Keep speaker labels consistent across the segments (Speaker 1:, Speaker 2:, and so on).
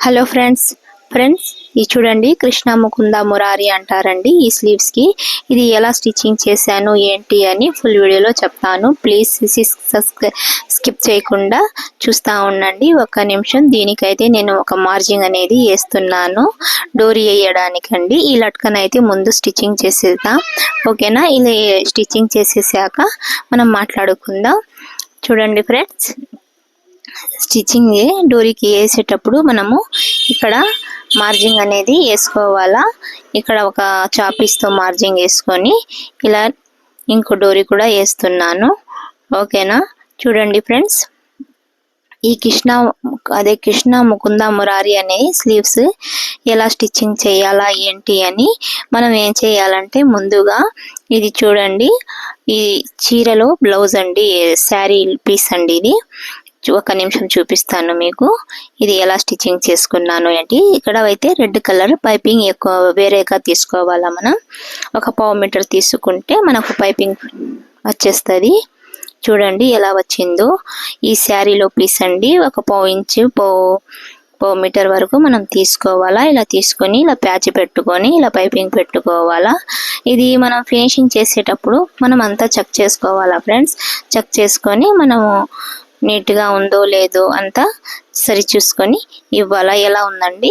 Speaker 1: Hello friends. Friends ఇది చూడండి కృష్ణ ముకుంద మురారి అంటారండి ఈ స్లీవ్స్కి. ఇది ఎలా స్టిచ్చింగ్ చేశాను ఏంటి అని ఫుల్ వీడియోలో చెప్తాను. ప్లీజ్ స్కిప్ చేయకుండా చూస్తూ ఉండండి. ఒక నిమిషం దీనికైతే నేను ఒక మార్జింగ్ అనేది వేస్తున్నాను. డోరీ వేయడానికండి. ఈ లట్కన్ అయితే ముందు స్టిచ్చింగ్ చేసేద్దాం. ఓకేనా? ఇలా స్టిచ్చింగ్ చేసేసాక మనం మాట్లాడుకుందాం. చూడండి ఫ్రెండ్స్ స్టిచ్చింగ్ డోరీకి వేసేటప్పుడు మనము ఇక్కడ మార్జింగ్ అనేది వేసుకోవాలా. ఇక్కడ ఒక చాపీస్తో మార్జింగ్ వేసుకొని ఇలా ఇంకో డోరీ కూడా వేస్తున్నాను. ఓకేనా? చూడండి ఫ్రెండ్స్. ఈ కృష్ణ అదే కృష్ణ ముకుంద మురారి అనే స్లీవ్స్ ఎలా స్టిచ్చింగ్ చేయాలా ఏంటి అని మనం ఏం చేయాలంటే ముందుగా ఇది చూడండి. ఈ చీరలో బ్లౌజ్ అండి శారీ పీస్ అండి ఇది. ఒక నిమిషం చూపిస్తాను మీకు. ఇది ఎలా స్టిచ్చింగ్ చేసుకున్నాను ఏంటి ఇక్కడ అయితే రెడ్ కలర్ పైపింగ్ ఎక్కువ వేరేగా తీసుకోవాలా మనం. ఒక పావు మీటర్ తీసుకుంటే మనకు పైపింగ్ వచ్చేస్తుంది. చూడండి ఎలా వచ్చిందో. ఈ శారీలో పీస్ అండి. ఒక పావు ఇంచు పావు పావు మీటర్ వరకు మనం తీసుకోవాలా. ఇలా తీసుకొని ఇలా ప్యాచ్ పెట్టుకొని ఇలా పైపింగ్ పెట్టుకోవాలా. ఇది మనం ఫినిషింగ్ చేసేటప్పుడు మనం అంతా చెక్ చేసుకోవాలా ఫ్రెండ్స్. చెక్ చేసుకొని మనము నీట్గా ఉందో లేదో అంతా సరి చూసుకొని ఇవ్వాలా ఎలా ఉందండి?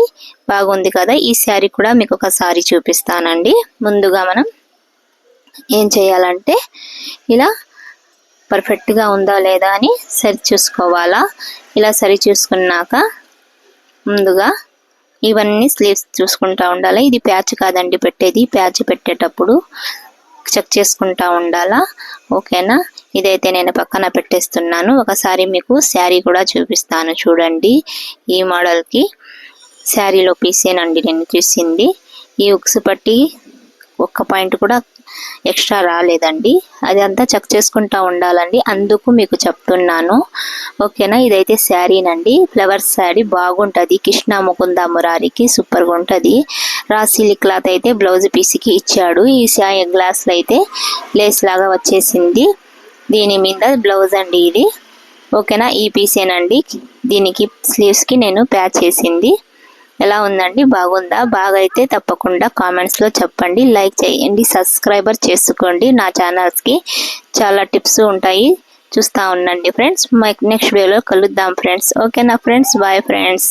Speaker 1: బాగుంది కదా? ఈ శారీ కూడా మీకు ఒక శారీ చూపిస్తానండి. ముందుగా మనం ఏం చేయాలంటే ఇలా పర్ఫెక్ట్గా ఉందా లేదా అని సరి చూసుకోవాలా ఇలా సరి చూసుకున్నాక ముందుగా ఇవన్నీ స్లీవ్స్ చూసుకుంటా ఉండాలి? ఇది ప్యాచ్ కాదండి పెట్టేది. ప్యాచ్ పెట్టేటప్పుడు చెక్ చేసుకుంటా ఉండాలా? ఓకేనా? ఇదైతే నేను పక్కన పెట్టేస్తున్నాను. ఒకసారి మీకు శారీ కూడా చూపిస్తాను. చూడండి ఈ మోడల్కి. శారీలో పీసేనండి నేను చూసింది. ఈ ఉక్స్ పట్టి ఒక్క పాయింట్ కూడా ఎక్స్ట్రా రాలేదండి. అది అంతా చెక్ చేసుకుంటా ఉండాలండి. అందుకు మీకు చెప్తున్నాను. ఓకేనా? ఇదైతే శారీనండి. ఫ్లవర్ శారీ బాగుంటుంది. కృష్ణ ముకుంద మురారికి సూపర్గా ఉంటుంది రాసిలి క్లాత్ అయితే బ్లౌజ్ పీస్కి ఇచ్చాడు. ఈ గ్లాస్లో అయితే లేస్ లాగా వచ్చేసింది. దీని మీద బ్లౌజ్ అండి ఇది. ఓకేనా? ఈ పీసేనండి దీనికి స్లీవ్స్కి నేను ప్యాచ్ చేసింది. ఎలా ఉందండి? బాగుందా? బాగా అయితే తప్పకుండా కామెంట్స్లో చెప్పండి. లైక్ చేయండి. సబ్స్క్రైబర్ చేసుకోండి. నా ఛానల్స్కి చాలా టిప్స్ ఉంటాయి. చూస్తూ ఉండండి ఫ్రెండ్స్ నెక్స్ట్ వీడియోలో కలుద్దాం ఫ్రెండ్స్ ఓకేనా ఫ్రెండ్స్ బాయ్ ఫ్రెండ్స్